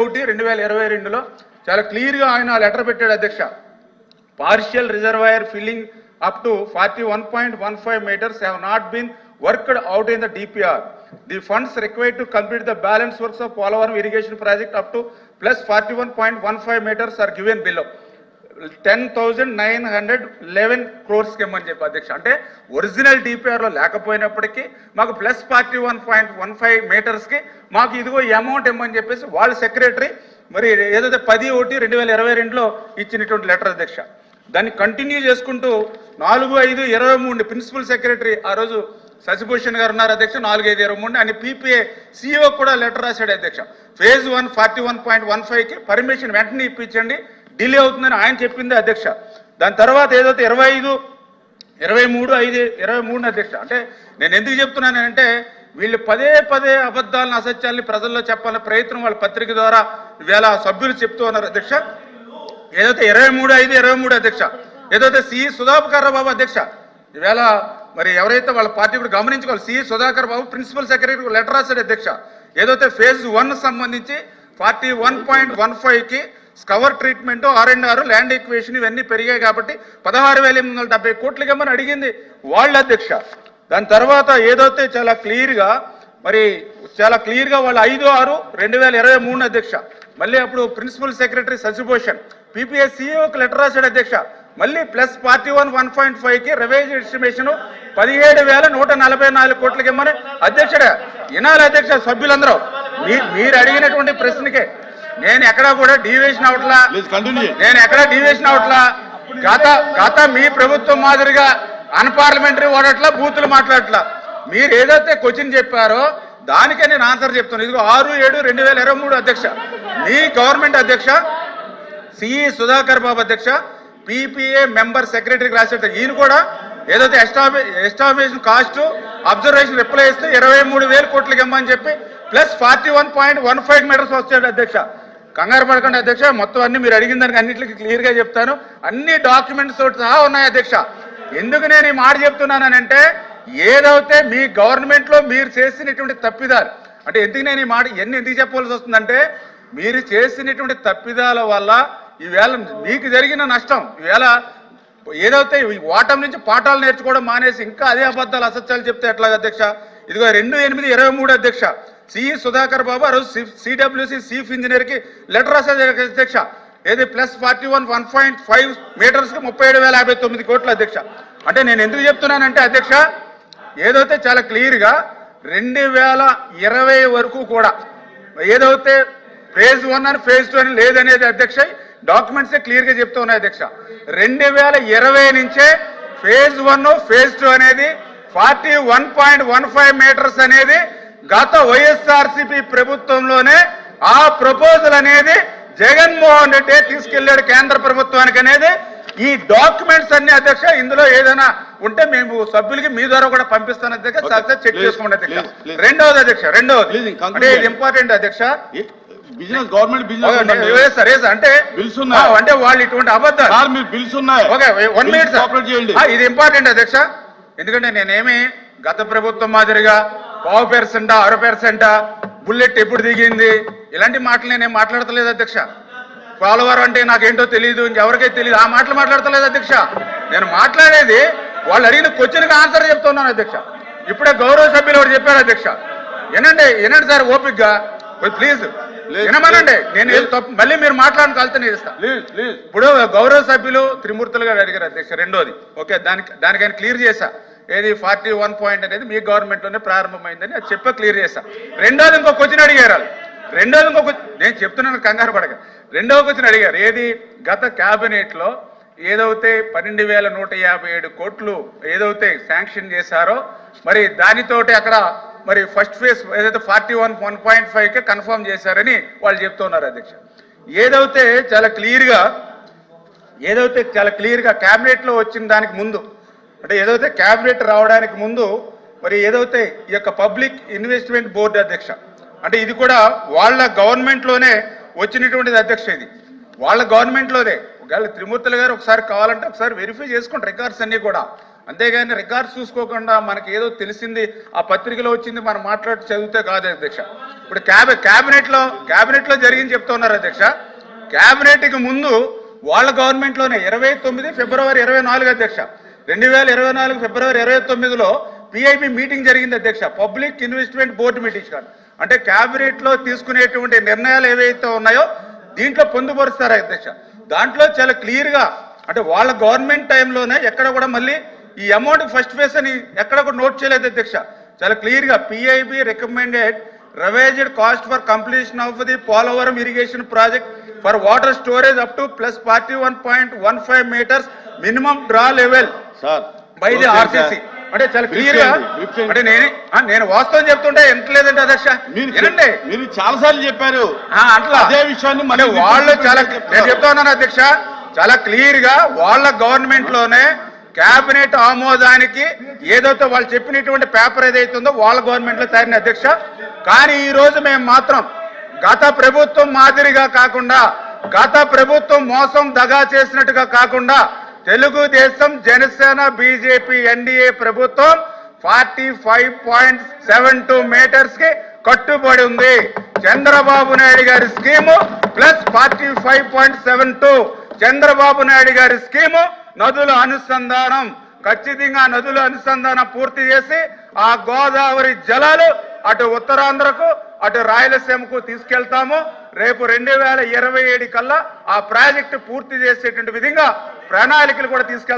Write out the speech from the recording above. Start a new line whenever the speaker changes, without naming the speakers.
ఒకటి రెండు వేల ఇరవై రెండులో చాలా క్లియర్గా ఆయన లెటర్ పెట్టాడు అధ్యక్ష. Partial reservoir filling up to forty one point one five metres have not been worked out in the DPR the funds required to complete the balance works of Polavaram irrigation project up to plus forty one point one five metres are given below ten thousand nine hundred eleven crores ఇమ్మని చెప్పి అధ్యక్ష. అంటే original డిపిఆర్లో లేకపోయినప్పటికీ మాకు plus forty one point one five మీటర్స్కి మాకు ఇదిగో ఈ అమౌంట్ ఇమ్మని చెప్పేసి వాళ్ళ సెక్రటరీ మరి ఏదైతే పది ఒకటి రెండు వేల ఇరవై రెండులో ఇచ్చినటువంటి లెటర్ అధ్యక్ష. దాన్ని కంటిన్యూ చేసుకుంటూ నాలుగు ఐదు ఇరవై మూడు ప్రిన్సిపల్ సెక్రటరీ ఆ రోజు శశిభూషణ్ గారు ఉన్నారు అధ్యక్ష నాలుగు ఐదు ఇరవై మూడు అని పీపీఏ సిఇఓ కూడా లెటర్ రాశాడు అధ్యక్ష. Phase one forty one point one ఫైవ్కి పర్మిషన్ వెంటనే ఇప్పించండి. డిలే అవుతుందని ఆయన చెప్పింది అధ్యక్ష. దాని తర్వాత ఏదైతే ఇరవై ఐదు ఇరవై మూడు ఐదు ఇరవై మూడు అధ్యక్ష అంటే నేను ఎందుకు చెప్తున్నానంటే వీళ్ళు పదే పదే అబద్ధాలను అసత్యాలని ప్రజల్లో చెప్పాలనే ప్రయత్నం వాళ్ళ పత్రిక ద్వారా వేళ సభ్యులు చెప్తూ ఉన్నారు అధ్యక్ష. ఏదైతే ఇరవై మూడు ఐదు ఇరవై మూడు అధ్యక్ష ఏదైతే సి. సుధాకర్ బాబు అధ్యక్ష ఈవేళ మరి ఎవరైతే వాళ్ళ పార్టీ కూడా గమనించుకోవాలి C. Sudhakar Babu principal secretary letter రాశాడు అధ్యక్ష. ఏదైతే ఫేజ్ వన్ సంబంధించి ఫార్టీ వన్ పాయింట్ వన్ ఫైవ్కి scour treatment R and R land acquisition ఇవన్నీ పెరిగాయి కాబట్టి పదహారు వేల ఎనిమిది వందల డెబ్బై కోట్లకి ఇవ్వమని అడిగింది వాళ్ళ అధ్యక్ష. దాని తర్వాత ఏదైతే చాలా క్లియర్గా మరి చాలా క్లియర్గా వాళ్ళు ఐదు ఆరు రెండు వేల ఇరవై మూడు అధ్యక్ష. మళ్ళీ అప్పుడు ప్రిన్సిపల్ సెక్రటరీ శశిభూషణ్ పీపీఎస్ సిఇఓకి లెటర్ రాశాడు అధ్యక్ష. మళ్ళీ plus forty one one point ఫైవ్కి రివైజ్ ఎస్టిమేషన్ పదిహేడు వేల నూట నలభై నాలుగు కోట్లకి ఇమ్మని అధ్యక్షుడే. వినాలి అధ్యక్ష సభ్యులందరూ మీ- మీరు అడిగినటువంటి ప్రశ్నకే నేను ఎక్కడా కూడా డీవియేషన్ అవట్లా. నేను ఎక్కడ డివియేషన్ అవట్లా. గత గత మీ ప్రభుత్వం మాదిరిగా అన్పార్లమెంటరీ వాడట్లా బూతులు మాట్లాడట్లా. మీరు ఏదైతే క్వశ్చన్ చెప్పారో దానికే నేను ఆన్సర్ చెప్తాను ఇదిగో ఆరు ఏడు రెండు వేల ఇరవై మూడు అధ్యక్ష. మీ గవర్నమెంట్ అధ్యక్ష సిఈ సుధాకర్ బాబు అధ్యక్ష పీపీఏ మెంబర్ సెక్రటరీకి రాసేట. ఈయన కూడా ఏదైతే establi establishment cost observation reply ఇస్తే ఇరవై మూడు వేల కోట్లకి ఇమ్మని చెప్పి plus forty one point one five metres వచ్చాడు అధ్యక్ష. కంగారు పడకండి అధ్యక్ష మొత్తం అన్ని మీరు అడిగిన దానికి అన్నింటికి క్లియర్గా చెప్తాను. అన్ని డాక్యుమెంట్స్ తోటి సహా ఉన్నాయి అధ్యక్ష. ఎందుకు నేను ఈ మాట చెప్తున్నానంటే ఏదైతే మీ గవర్నమెంట్లో మీరు చేసినటువంటి తప్పిదాలు అంటే ఎందుకు నేను ఈ మాట ఎన్ని ఎందుకు చెప్పవలసి వస్తుందంటే మీరు చేసినటువంటి తప్పిదాల వల్ల ఈవేళ మీకు జరిగిన నష్టం ఈవేళ ఏదైతే ఈ ఓటమి నుంచి పాఠాలు నేర్చుకోవడం మానేసి ఇంకా అదే అబద్ధాలు అసత్యాలు చెప్తే ఎట్లాగ అధ్యక్ష? ఇదిగో రెండు ఎనిమిది ఇరవై మూడు అధ్యక్ష. సిఈ సుధాకర్ బాబు ఆ రోజు సిడబ్ల్యూసి చీఫ్ ఇంజనీర్కి లెటర్ రాశారు అధ్యక్ష ఏది plus forty one one point five మీటర్స్కి ముప్పై ఏడు వేల యాభై తొమ్మిది కోట్ల అధ్యక్ష. అంటే నేను ఎందుకు చెప్తున్నానంటే అధ్యక్ష ఏదైతే చాలా క్లియర్గా రెండు వేల ఇరవై వరకు కూడా ఏదైతే ఫేజ్ వన్ అని ఫేజ్ టూ అని లేదనేది అధ్యక్ష డాక్యుమెంట్స్ క్లియర్గా చెప్తూ ఉన్నాయి అధ్యక్ష. రెండు వేల ఇరవై నుంచే ఫేజ్ వన్ ఫేజ్ టూ అనేది forty one point one five metres అనేది గత వైఎస్ఆర్సీపీ ప్రభుత్వంలోనే ఆ ప్రపోజల్ అనేది జగన్మోహన్ రెడ్డి తీసుకెళ్ళాడు కేంద్ర ప్రభుత్వానికి అనేది. ఈ డాక్యుమెంట్స్ అన్ని అధ్యక్ష ఇందులో ఏదైనా ఉంటే మేము సభ్యులకి మీ ద్వారా కూడా పంపిస్తాను అధ్యక్ష. చెక్ చేసుకోండి అధ్యక్ష. రెండవది అధ్యక్ష రెండవది. అంటే ఇది. ఇంపార్టెంట్ అధ్యక్ష.
బిజినెస్ గవర్నమెంట్ బిజినెస్
సరే అంటే
Bills ఉన్నాయి.
అంటే వాళ్ళు ఇటువంటి అబద్ధాలు.
మీరు బిల్స్ ఉన్నాయి?
ఓకే వన్ మినిట్
చేయండి.
ఇది ఇంపార్టెంట్ అధ్యక్ష. ఎందుకంటే నేనేమి గత ప్రభుత్వం మాదిరిగా పావు పెర్సెంటా అర పెర్సెంటా? బుల్లెట్ ఎప్పుడు దిగింది? ఇలాంటి మాటలు నేనేం మాట్లాడతలేదు అధ్యక్ష. పోలవరం అంటే నాకేంటో తెలియదు ఇంకెవరికైతే తెలియదు ఆ మాటలు మాట్లాడతలేదు అధ్యక్ష. నేను మాట్లాడేది వాళ్ళు అడిగిన క్వశ్చన్కి ఆన్సర్ చెప్తున్నాను అధ్యక్ష. ఇప్పుడే గౌరవ సభ్యులు ఒకటి చెప్పారు అధ్యక్ష? వినండి వినండి సార్ ఓపిక్గా ప్లీజ్. వినమనండి. నేను మళ్ళీ మీరు మాట్లాడిన కలితే నేను ఇప్పుడు గౌరవ సభ్యులు త్రిమూర్తులు గారు అడిగారు అధ్యక్ష రెండోది. ఓకే దానికి దానికైనా క్లియర్ చేశా ఏది ఫార్టీ వన్ పాయింట్ అనేది మీ గవర్నమెంట్లోనే ప్రారంభమైందని అది చెప్పే క్లియర్ చేశా రెండోది ఇంకో క్వశ్చన్ అడిగారు రెండోది ఇంకో నేను చెప్తున్నాను కంగారు పడక. రెండవ క్వశ్చన్ అడిగారు. ఏది? గత క్యాబినెట్లో ఏదైతే పన్నెండు వేల నూట యాభై ఏడు కోట్లు ఏదైతే శాంక్షన్ చేశారో మరి దానితోటి అక్కడ మరి ఫస్ట్ ఫేజ్ ఏదైతే ఫార్టీ వన్ వన్ పాయింట్ ఫైవ్కి కన్ఫర్మ్ చేశారని వాళ్ళు చెప్తున్నారు అధ్యక్ష. ఏదైతే చాలా క్లియర్గా ఏదైతే చాలా క్లియర్గా క్యాబినెట్లో వచ్చిన దానికి ముందు అంటే ఏదైతే క్యాబినెట్ రావడానికి ముందు మరి ఏదైతే ఈ యొక్క పబ్లిక్ ఇన్వెస్ట్మెంట్ బోర్డు అధ్యక్ష అంటే ఇది కూడా వాళ్ళ గవర్నమెంట్లోనే వచ్చినటువంటిది అధ్యక్ష ఇది. వాళ్ళ గవర్నమెంట్లోనే ఒకవేళ త్రిమూర్తులు గారు ఒకసారి కావాలంటే ఒకసారి వెరిఫై చేసుకోండి రికార్డ్స్ అన్నీ కూడా. అంతేగాని రికార్డ్స్ చూసుకోకుండా మనకి ఏదో తెలిసింది ఆ పత్రికలో వచ్చింది మనం మాట్లాడి చదివితే కాదు అధ్యక్ష. ఇప్పుడు క్యాబ్ క్యాబినెట్లో క్యాబినెట్లో జరిగింది చెప్తున్నారు అధ్యక్ష. క్యాబినెట్కి ముందు వాళ్ళ గవర్నమెంట్లోనే ఇరవై తొమ్మిది ఫిబ్రవరి ఇరవై నాలుగు అధ్యక్ష. రెండు వేల ఇరవై నాలుగు ఫిబ్రవరి ఇరవై తొమ్మిదిలో పిఐబి మీటింగ్ జరిగింది అధ్యక్ష. పబ్లిక్ ఇన్వెస్ట్మెంట్ బోర్డు మీటింగ్ అంటే క్యాబినెట్లో తీసుకునేటువంటి నిర్ణయాలు ఏవైతే ఉన్నాయో దీంట్లో పొందుపరుస్తారు అధ్యక్ష? దాంట్లో చాలా క్లియర్గా అంటే వాళ్ళ గవర్నమెంట్ టైంలోనే ఎక్కడ కూడా మళ్ళీ ఈ అమౌంట్ ఫస్ట్ ఫేస్ అని ఎక్కడ కూడా నోట్ చేయలేదు అధ్యక్ష. చాలా క్లియర్గా PIB recommended revised cost for completion of the Polavaram irrigation project for water storage up to plus forty one point one five metres minimum draw level
sir
RCC. అంటే చాలా
క్లియర్గా.
అంటే నేను నేను వాస్తవం చెప్తుంటే ఎంతలేదంటే అధ్యక్ష
మీరు
వినండి.
మీరు చాలా సార్లు చెప్పారు
అట్లా.
అదే విషయాన్ని మళ్ళీ
వాళ్ళు చాలా. నేను చెప్తా ఉన్నాను అధ్యక్ష. చాలా క్లియర్గా వాళ్ళ గవర్నమెంట్లోనే కేబినెట్ ఆమోదానికి ఏదైతే వాళ్ళు చెప్పినటువంటి పేపర్ ఏదైతే ఉందో వాళ్ళ గవర్నమెంట్లో తయారైన అధ్యక్ష. కానీ ఈ రోజు మేము మాత్రం గత ప్రభుత్వం మాదిరిగా కాకుండా గత ప్రభుత్వం మోసం దగా చేసినట్టుగా కాకుండా తెలుగుదేశం జనసేన బీజేపీ ఎన్డీఏ ప్రభుత్వం forty five point seven two మీటర్స్కి కట్టుబడి ఉంది. చంద్రబాబు నాయుడు గారి scheme plus forty five point seven two Chandrababu Naidu గారి స్కీము నదుల అనుసంధానం. ఖచ్చితంగా నదుల అనుసంధానం పూర్తి చేసి ఆ గోదావరి జలాలు అటు ఉత్తరాంధ్రకు అటు రాయలసీమకు తీసుకెళ్తాము. రేపు రెండు వేల ఇరవై ఏడు కల్లా ఆ ప్రాజెక్టు పూర్తి చేసేటువంటి విధంగా ప్రణాళికలు కూడా తీసుకెళ్తాము.